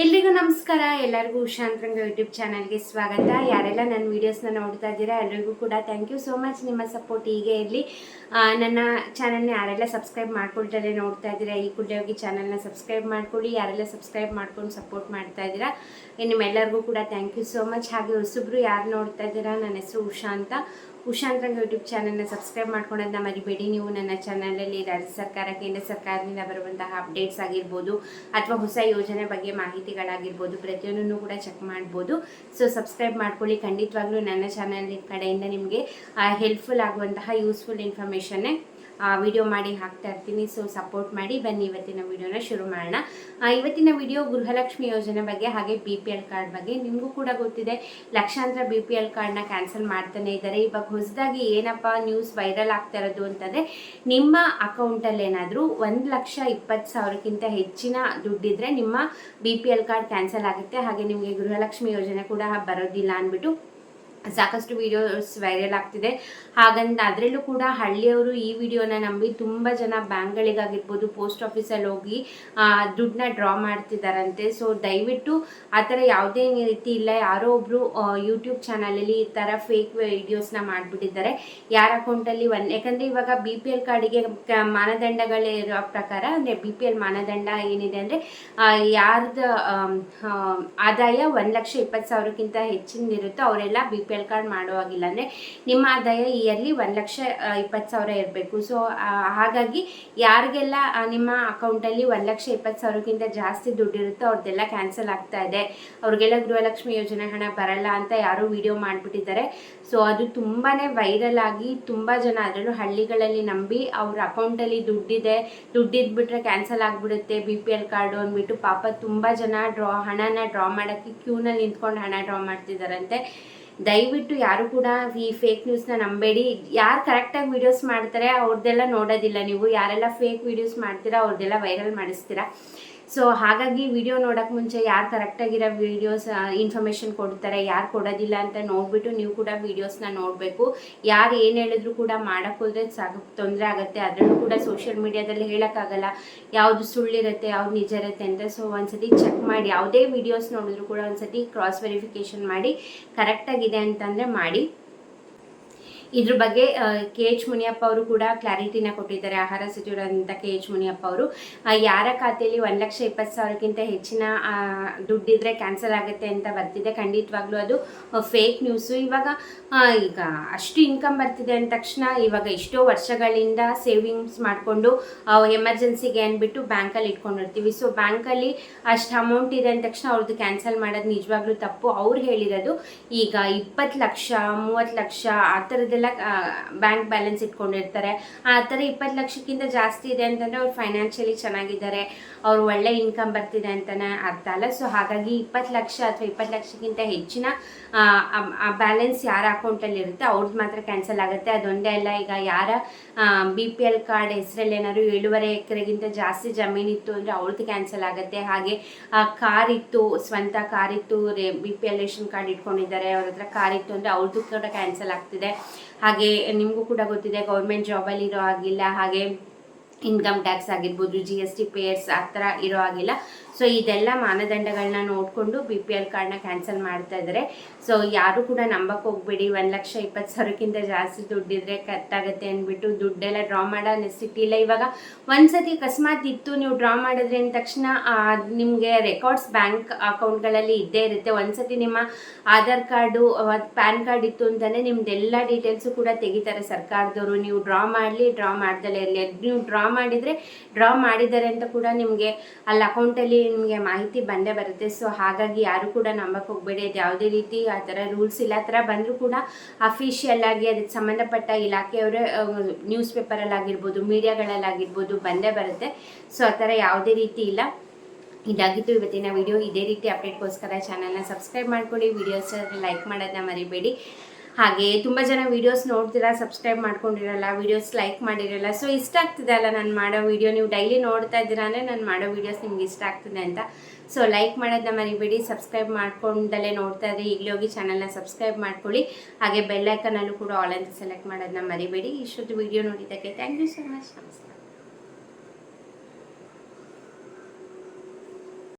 ಎಲ್ರಿಗೂ ನಮಸ್ಕಾರ. ಎಲ್ಲರಿಗೂ ಉಷಾಂತರಂಗ ಯೂಟ್ಯೂಬ್ ಚಾನಲ್ಗೆ ಸ್ವಾಗತ. ಯಾರೆಲ್ಲ ನನ್ನ ವೀಡಿಯೋಸ್ನ ನೋಡ್ತಾ ಇದ್ದೀರಾ, ಎಲ್ರಿಗೂ ಕೂಡ ಥ್ಯಾಂಕ್ ಯು ಸೋ ಮಚ್ ನಿಮ್ಮ ಸಪೋರ್ಟ್ ಹೀಗೆ ಇರಲಿ. ನನ್ನ ಚಾನಲ್ನ ಯಾರೆಲ್ಲ ಸಬ್ಸ್ಕ್ರೈಬ್ ಮಾಡ್ಕೊಳ್ತಾರೆ ನೋಡ್ತಾ ಇದ್ದೀರಾ, ಈ ಕೂಡಲೇ ಹೋಗಿ ಚಾನಲ್ನ ಸಬ್ಸ್ಕ್ರೈಬ್ ಮಾಡ್ಕೊಳ್ಳಿ. ಯಾರೆಲ್ಲ ಸಬ್ಸ್ಕ್ರೈಬ್ ಮಾಡ್ಕೊಂಡು ಸಪೋರ್ಟ್ ಮಾಡ್ತಾ ಇದ್ದೀರಾ ನಿಮ್ಮೆಲ್ಲರಿಗೂ ಕೂಡ ಥ್ಯಾಂಕ್ ಯು ಸೋ ಮಚ್ ಹಾಗೆ ಹೊಸಬ್ರು ಯಾರು ನೋಡ್ತಾ ಇದ್ದೀರಾ, ನನ್ನ ಹೆಸರು ಉಷಾ ಅಂತ. ಉಷಾಂತರಂಗ ಯೂಟ್ಯೂಬ್ ಚಾನಲ್ನ ಸಬ್ಸ್ಕ್ರೈಬ್ ಮಾಡ್ಕೊಳ್ಳೋದನ್ನ ಮರಿಬೇಡಿ. ನೀವು ನನ್ನ ಚಾನಲಲ್ಲಿ ರಾಜ್ಯ ಸರ್ಕಾರ, ಕೇಂದ್ರ ಸರ್ಕಾರದಿಂದ ಬರುವಂತಹ ಅಪ್ಡೇಟ್ಸ್ ಆಗಿರ್ಬೋದು ಅಥವಾ ಹೊಸ ಯೋಜನೆ ಬಗ್ಗೆ ಮಾಹಿತಿಗಳಾಗಿರ್ಬೋದು, ಪ್ರತಿಯೊಂದನ್ನು ಕೂಡ ಚೆಕ್ ಮಾಡ್ಬೋದು. ಸೊ ಸಬ್ಸ್ಕ್ರೈಬ್ ಮಾಡ್ಕೊಳ್ಳಿ. ಖಂಡಿತವಾಗ್ಲೂ ನನ್ನ ಚಾನಲ್ ಕಡೆಯಿಂದ ನಿಮಗೆ ಹೆಲ್ಪ್ಫುಲ್ ಆಗುವಂತಹ ಯೂಸ್ಫುಲ್ ಇನ್ಫಾರ್ಮೇಷನ್ನೇ ವಿಡಿಯೋ ಮಾಡಿ ಹಾಕ್ತಾ ಇರ್ತೀನಿ. ಸೊ ಸಪೋರ್ಟ್ ಮಾಡಿ ಬನ್ನಿ ಇವತ್ತಿನ ವಿಡಿಯೋನ ಶುರು ಮಾಡೋಣ. ಇವತ್ತಿನ ವಿಡಿಯೋ ಗೃಹಲಕ್ಷ್ಮಿ ಯೋಜನೆ ಬಗ್ಗೆ ಹಾಗೆ ಬಿ ಪಿ ಎಲ್ ಕಾರ್ಡ್ ಬಗ್ಗೆ ನಿಮಗೂ ಕೂಡ ಗೊತ್ತಿದೆ. ಲಕ್ಷಾಂತರ ಬಿ ಪಿ ಎಲ್ ಕಾರ್ಡ್ನ ಕ್ಯಾನ್ಸಲ್ ಮಾಡ್ತಾನೆ ಇದ್ದಾರೆ. ಇವಾಗ ಹೊಸದಾಗಿ ಏನಪ್ಪ ನ್ಯೂಸ್ ವೈರಲ್ ಆಗ್ತಾ ಇರೋದು ಅಂತಂದರೆ, ನಿಮ್ಮ ಅಕೌಂಟಲ್ಲಿ ಏನಾದರೂ ಒಂದು ಲಕ್ಷ ಇಪ್ಪತ್ತು ಸಾವಿರಕ್ಕಿಂತ ಹೆಚ್ಚಿನ ದುಡ್ಡಿದ್ರೆ ನಿಮ್ಮ B P L card cancel ಆಗುತ್ತೆ. ಹಾಗೆ ನಿಮಗೆ ಗೃಹಲಕ್ಷ್ಮಿ ಯೋಜನೆ ಕೂಡ ಬರೋದಿಲ್ಲ ಅಂದ್ಬಿಟ್ಟು ಸಾಕಷ್ಟು ವಿಡಿಯೋಸ್ ವೈರಲ್ ಆಗ್ತಿದೆ. ಹಾಗಂತ ಅದರಲ್ಲೂ ಕೂಡ ಹಳ್ಳಿಯವರು ಈ ವಿಡಿಯೋನ ನಂಬಿ ತುಂಬ ಜನ ಬ್ಯಾಂಕ್ಗಳಿಗಾಗಿರ್ಬೋದು ಪೋಸ್ಟ್ ಆಫೀಸಲ್ಲಿ ಹೋಗಿ ದುಡ್ಡನ್ನ ಡ್ರಾ ಮಾಡ್ತಿದ್ದಾರಂತೆ ಸೊ ದಯವಿಟ್ಟು ಆ ಥರ ಯಾವುದೇ ರೀತಿ ಇಲ್ಲ. ಯಾರೋ ಒಬ್ಬರು ಯೂಟ್ಯೂಬ್ ಚಾನಲಲ್ಲಿ ಈ ಥರ ಫೇಕ್ ವಿಡಿಯೋಸ್ನ ಮಾಡಿಬಿಟ್ಟಿದ್ದಾರೆ. ಯಾರ ಅಕೌಂಟಲ್ಲಿ ಒನ್ ಯಾಕಂದರೆ ಇವಾಗ ಬಿ ಪಿ ಎಲ್ ಕಾರ್ಡಿಗೆ ಮಾನದಂಡಗಳಿರೋ ಪ್ರಕಾರ, ಅಂದರೆ ಬಿ ಪಿ ಎಲ್ ಮಾನದಂಡ ಏನಿದೆ ಅಂದರೆ ಯಾರ್ದು ಆದಾಯ ಒಂದು ಲಕ್ಷ ಇಪ್ಪತ್ತು ಸಾವಿರಕ್ಕಿಂತ ಹೆಚ್ಚಿನದಿರುತ್ತೋ ಅವರೆಲ್ಲ ಬಿ ಕಾರ್ಡ್ ಮಾಡುವಾಗಿಲ್ಲ. ಅಂದರೆ ನಿಮ್ಮ ಆದಾಯ ಇಯರ್ಲಿ ಒಂದು ಲಕ್ಷ ಇಪ್ಪತ್ತು ಸಾವಿರ ಇರಬೇಕು. ಸೊ ಹಾಗಾಗಿ ಯಾರಿಗೆಲ್ಲ ನಿಮ್ಮ ಅಕೌಂಟಲ್ಲಿ ಒಂದು ಲಕ್ಷ ಇಪ್ಪತ್ತು ಸಾವಿರಕ್ಕಿಂತ ಜಾಸ್ತಿ ದುಡ್ಡಿರುತ್ತೋ ಅವ್ರದ್ದೆಲ್ಲ ಕ್ಯಾನ್ಸಲ್ ಆಗ್ತಾ ಇದೆ. ಅವ್ರಿಗೆಲ್ಲ ಗೃಹಲಕ್ಷ್ಮಿ ಯೋಜನೆ ಹಣ ಬರಲ್ಲ ಅಂತ ಯಾರು ವಿಡಿಯೋ ಮಾಡಿಬಿಟ್ಟಿದ್ದಾರೆ. ಸೊ ಅದು ತುಂಬಾ ವೈರಲ್ ಆಗಿ ತುಂಬ ಜನ ಅದರಲ್ಲೂ ಹಳ್ಳಿಗಳಲ್ಲಿ ನಂಬಿ ಅವ್ರ ಅಕೌಂಟಲ್ಲಿ ದುಡ್ಡಿದೆ. ದುಡ್ಡಿದ್ಬಿಟ್ರೆ ಕ್ಯಾನ್ಸಲ್ ಆಗಿಬಿಡುತ್ತೆ. ಬಿ ಪಿ ಎಲ್ ಕಾರ್ಡು ಅಂದ್ಬಿಟ್ಟು ಪಾಪ ತುಂಬ ಜನ ಡ್ರಾ ಹಣನ ಡ್ರಾ ಮಾಡೋಕ್ಕೆ ಕ್ಯೂನಲ್ಲಿ ನಿಂತ್ಕೊಂಡು ಹಣ ಡ್ರಾ ಮಾಡ್ತಿದ್ದಾರಂತೆ. ದಯವಿಟ್ಟು ಯಾರು ಕೂಡ ಈ ಫೇಕ್ ನ್ಯೂಸ್ನ ನಂಬೇಡಿ. ಯಾರು ಕರೆಕ್ಟಾಗಿ ವೀಡಿಯೋಸ್ ಮಾಡ್ತಾರೆ ಅವ್ರದ್ದೆಲ್ಲ ನೋಡೋದಿಲ್ಲ ನೀವು. ಯಾರೆಲ್ಲ ಫೇಕ್ ವೀಡಿಯೋಸ್ ಮಾಡ್ತೀರಾ ಅವ್ರದ್ದೆಲ್ಲ ವೈರಲ್ ಮಾಡಿಸ್ತೀರಾ. ಸೊ ಹಾಗಾಗಿ ವಿಡಿಯೋ ನೋಡೋಕ್ಕೆ ಮುಂಚೆ ಯಾರು ಕರೆಕ್ಟಾಗಿರೋ ವೀಡಿಯೋಸ್ ಇನ್ಫಾರ್ಮೇಷನ್ ಕೊಡ್ತಾರೆ, ಯಾರು ಕೊಡೋದಿಲ್ಲ ಅಂತ ನೋಡಿಬಿಟ್ಟು ನೀವು ಕೂಡ ವೀಡಿಯೋಸ್ನ ನೋಡಬೇಕು. ಯಾರು ಏನು ಹೇಳಿದ್ರು ಕೂಡ ಮಾಡೋಕ್ಕೆ ಹೋದ್ರೆ ಸಾಕು, ತೊಂದರೆ ಆಗುತ್ತೆ. ಅದರಲ್ಲೂ ಕೂಡ ಸೋಷಿಯಲ್ ಮೀಡಿಯಾದಲ್ಲಿ ಹೇಳೋಕ್ಕಾಗಲ್ಲ. ಯಾವುದು ಸುಳ್ಳಿರುತ್ತೆ, ಯಾವ್ದು ನಿಜ ಇರುತ್ತೆ ಅಂತ. ಸೊ ಒಂದ್ಸತಿ ಚೆಕ್ ಮಾಡಿ, ಯಾವುದೇ ವೀಡಿಯೋಸ್ ನೋಡಿದ್ರು ಕೂಡ ಒಂದ್ಸತಿ ಕ್ರಾಸ್ ವೆರಿಫಿಕೇಷನ್ ಮಾಡಿ ಕರೆಕ್ಟಾಗಿದೆ ಅಂತಂದರೆ ಮಾಡಿ. ಇದ್ರ ಬಗ್ಗೆ ಕೆ ಎಚ್ ಮುನಿಯಪ್ಪ ಅವರು ಕೂಡ ಕ್ಲಾರಿಟಿನ ಕೊಟ್ಟಿದ್ದಾರೆ. ಆಹಾರ ಸಚಿವರಾದಂಥ ಕೆ ಎಚ್ ಮುನಿಯಪ್ಪ ಅವರು. ಯಾರ ಖಾತೆಯಲ್ಲಿ ಒಂದು ಲಕ್ಷ ಇಪ್ಪತ್ತು ಸಾವಿರಕ್ಕಿಂತ ಹೆಚ್ಚಿನ ದುಡ್ಡಿದ್ರೆ ಕ್ಯಾನ್ಸಲ್ ಆಗುತ್ತೆ ಅಂತ ಬರ್ತಿದೆ. ಖಂಡಿತವಾಗ್ಲೂ ಅದು ಫೇಕ್ ನ್ಯೂಸು ಇವಾಗ ಈಗ ಅಷ್ಟು ಇನ್ಕಮ್ ಬರ್ತಿದೆ ಅಂದ ತಕ್ಷಣ ಇವಾಗ ಎಷ್ಟೋ ವರ್ಷಗಳಿಂದ ಸೇವಿಂಗ್ಸ್ ಮಾಡಿಕೊಂಡು ಎಮರ್ಜೆನ್ಸಿಗೆ ಅಂದ್ಬಿಟ್ಟು ಬ್ಯಾಂಕಲ್ಲಿ ಇಟ್ಕೊಂಡಿರ್ತೀವಿ. ಸೊ ಬ್ಯಾಂಕಲ್ಲಿ ಅಷ್ಟು ಅಮೌಂಟ್ ಇದೆ ಅಂದ ತಕ್ಷಣ ಅವ್ರದ್ದು ಕ್ಯಾನ್ಸಲ್ ಮಾಡೋದು ನಿಜವಾಗ್ಲೂ ತಪ್ಪು. ಅವ್ರು ಹೇಳಿರೋದು, ಈಗ ಇಪ್ಪತ್ತು ಲಕ್ಷ, ಮೂವತ್ತು ಲಕ್ಷ ಆ ಥರದ್ದೆಲ್ಲ ಬ್ಯಾಂಕ್ ಬ್ಯಾಲೆನ್ಸ್ ಇಟ್ಕೊಂಡಿರ್ತಾರೆ. ಆ ಥರ ಇಪ್ಪತ್ತು ಲಕ್ಷಕ್ಕಿಂತ ಜಾಸ್ತಿ ಇದೆ ಅಂತಂದರೆ ಅವ್ರು ಫೈನಾನ್ಷಿಯಲಿ ಚೆನ್ನಾಗಿದ್ದಾರೆ. ಅವ್ರು ಒಳ್ಳೆ ಇನ್ಕಮ್ ಬರ್ತಿದೆ ಅಂತಲೇ ಅರ್ಥ ಅಲ್ಲ. ಸೊ ಹಾಗಾಗಿ ಇಪ್ಪತ್ತು ಲಕ್ಷ ಅಥವಾ ಇಪ್ಪತ್ತು ಲಕ್ಷಕ್ಕಿಂತ ಹೆಚ್ಚಿನ ಬ್ಯಾಲೆನ್ಸ್ ಯಾರ ಅಕೌಂಟಲ್ಲಿ ಇರುತ್ತೆ ಅವ್ರದ್ದು ಮಾತ್ರ ಕ್ಯಾನ್ಸಲ್ ಆಗುತ್ತೆ. ಅದೊಂದೇ ಅಲ್ಲ, ಈಗ ಯಾರ ಬಿ ಪಿ ಎಲ್ ಕಾರ್ಡ್ ಹೆಸರಲ್ಲಿ ಏನಾದ್ರು ಏಳುವರೆ ಎಕರೆಗಿಂತ ಜಾಸ್ತಿ ಜಮೀನಿತ್ತು ಅಂದರೆ ಅವ್ರದ್ದು ಕ್ಯಾನ್ಸಲ್ ಆಗುತ್ತೆ. ಹಾಗೆ ಕಾರ್ ಇತ್ತು, ಸ್ವಂತ ಕಾರ್ ಇತ್ತು, ರೇ B P L ration card ಇಟ್ಕೊಂಡಿದ್ದಾರೆ, ಅವ್ರ ಹತ್ರ ಕಾರ್ ಇತ್ತು ಅಂದರೆ ಅವ್ರದ್ದು ಕೂಡ ಕ್ಯಾನ್ಸಲ್ ಆಗ್ತಿದೆ. ಹಾಗೆ ನಿಮಗೂ ಕೂಡ ಗೊತ್ತಿದೆ ಗೌರ್ಮೆಂಟ್ ಜಾಬಲ್ಲಿ ಇರೋ ಆಗಿಲ್ಲ ಹಾಗೆ ಇನ್ಕಮ್ ಟ್ಯಾಕ್ಸ್ ಆಗಿರ್ಬೋದು ಜಿ ಎಸ್ ಟಿ ಪೇಯರ್ಸ್ ಆ ಥರ ಇರೋ ಆಗಿಲ್ಲ ಸೊ ಇದೆಲ್ಲ ಮಾನದಂಡಗಳನ್ನ ನೋಡಿಕೊಂಡು ಬಿ ಪಿ ಎಲ್ ಕಾರ್ಡ್ನ ಕ್ಯಾನ್ಸಲ್ ಮಾಡ್ತಾ ಇದ್ದಾರೆ ಸೊ ಯಾರು ಕೂಡ ನಂಬಕ್ಕೆ ಹೋಗ್ಬೇಡಿ. ಒಂದು ಲಕ್ಷ ಇಪ್ಪತ್ತು ಸಾವಿರಕ್ಕಿಂತ ಜಾಸ್ತಿ ದುಡ್ಡಿದ್ರೆ ಕಟ್ಟಾಗುತ್ತೆ ಅಂದ್ಬಿಟ್ಟು ದುಡ್ಡೆಲ್ಲ ಡ್ರಾ ಮಾಡೋ ನೆಸಿಟಿ ಇಲ್ಲ. ಇವಾಗ ಒಂದ್ಸತಿ ಅಕಸ್ಮಾತ್ ಇತ್ತು, ನೀವು ಡ್ರಾ ಮಾಡಿದ್ರೆ ಅಂದ ತಕ್ಷಣ ನಿಮಗೆ ರೆಕಾರ್ಡ್ಸ್ ಬ್ಯಾಂಕ್ ಅಕೌಂಟ್ಗಳಲ್ಲಿ ಇದ್ದೇ ಇರುತ್ತೆ. ಒಂದ್ಸತಿ ನಿಮ್ಮ ಆಧಾರ್ ಕಾರ್ಡು ಪ್ಯಾನ್ ಕಾರ್ಡ್ ಇತ್ತು ಅಂತಲೇ ನಿಮ್ದೆಲ್ಲ ಡೀಟೇಲ್ಸು ಕೂಡ ತೆಗಿತಾರೆ ಸರ್ಕಾರದವರು. ನೀವು ಡ್ರಾ ಮಾಡಲಿ ಡ್ರಾ ಮಾಡ್ದಲೇ ಇರಲಿ. ನೀವು ಡ್ರಾ ಮಾಡಿದರೆ ಡ್ರಾ ಮಾಡಿದ್ದಾರೆ ಅಂತ ಕೂಡ ನಿಮಗೆ ಅಲ್ಲಿ ಅಕೌಂಟಲ್ಲಿ ನಿಮಗೆ ಮಾಹಿತಿ ಬಂದೇ ಬರುತ್ತೆ. ಸೊ ಹಾಗಾಗಿ ಯಾರು ಕೂಡ ನಂಬಕ್ಕೆ ಹೋಗಬೇಡಿ. ಅದು ಯಾವುದೇ ರೀತಿ ಆ ಥರ ರೂಲ್ಸ್ ಇಲ್ಲ. ಆ ಥರ ಬಂದರೂ ಕೂಡ ಅಫಿಷಿಯಲ್ ಆಗಿ ಅದಕ್ಕೆ ಸಂಬಂಧಪಟ್ಟ ಇಲಾಖೆಯವರೇ ನ್ಯೂಸ್ ಪೇಪರಲ್ಲಾಗಿರ್ಬೋದು ಮೀಡಿಯಾಗಳಲ್ಲಾಗಿರ್ಬೋದು ಬಂದೇ ಬರುತ್ತೆ. ಸೊ ಆ ಥರ ಯಾವುದೇ ರೀತಿ ಇಲ್ಲ. ಇದಾಗಿತ್ತು ಇವತ್ತಿನ ವಿಡಿಯೋ ಇದೇ ರೀತಿ ಅಪ್ಡೇಟ್ಗೋಸ್ಕರ ಚಾನಲ್ನ ಸಬ್ಸ್ಕ್ರೈಬ್ ಮಾಡ್ಕೊಳ್ಳಿ. ವಿಡಿಯೋಸ್ ಲೈಕ್ ಮಾಡೋದನ್ನ ಮರಿಬೇಡಿ. ಹಾಗೆ ತುಂಬ ಜನ ವೀಡಿಯೋಸ್ ನೋಡ್ತೀರಾ ಸಬ್ಸ್ಕ್ರೈಬ್ ಮಾಡ್ಕೊಂಡಿರಲ್ಲ ವೀಡಿಯೋಸ್ ಲೈಕ್ ಮಾಡಿರಲ್ಲ. ಸೊ ಇಷ್ಟ ಆಗ್ತಿದೆ ಅಲ್ಲ ನಾನು ಮಾಡೋ ವೀಡಿಯೋ ನೀವು ಡೈಲಿ ನೋಡ್ತಾ ಇದ್ದೀರಾ ಅಂದರೆ ನಾನು ಮಾಡೋ ವೀಡಿಯೋಸ್ ನಿಮ್ಗೆ ಇಷ್ಟ ಆಗ್ತಿದೆ ಅಂತ. ಸೊ ಲೈಕ್ ಮಾಡೋದನ್ನ ಮರಿಬೇಡಿ ಸಬ್ಸ್ಕ್ರೈಬ್ ಮಾಡ್ಕೊಂಡಲ್ಲೇ ನೋಡ್ತಾ ಇದ್ರೆ ಈಗಲೇ ಹೋಗಿ ಚಾನಲ್ನ ಸಬ್ಸ್ಕ್ರೈಬ್ ಮಾಡ್ಕೊಳ್ಳಿ. ಹಾಗೆ ಬೆಲ್ಲೈಕನಲ್ಲೂ ಕೂಡ ಆಲ್ ಅಂತ ಸೆಲೆಕ್ಟ್ ಮಾಡೋದನ್ನ ಮರಿಬೇಡಿ. ಇಷ್ಟೊತ್ತು ವಿಡಿಯೋ ನೋಡಿದ್ದಕ್ಕೆ ಥ್ಯಾಂಕ್ ಯು ಸೊ ಮಚ್ ನಮಸ್ಕಾರ.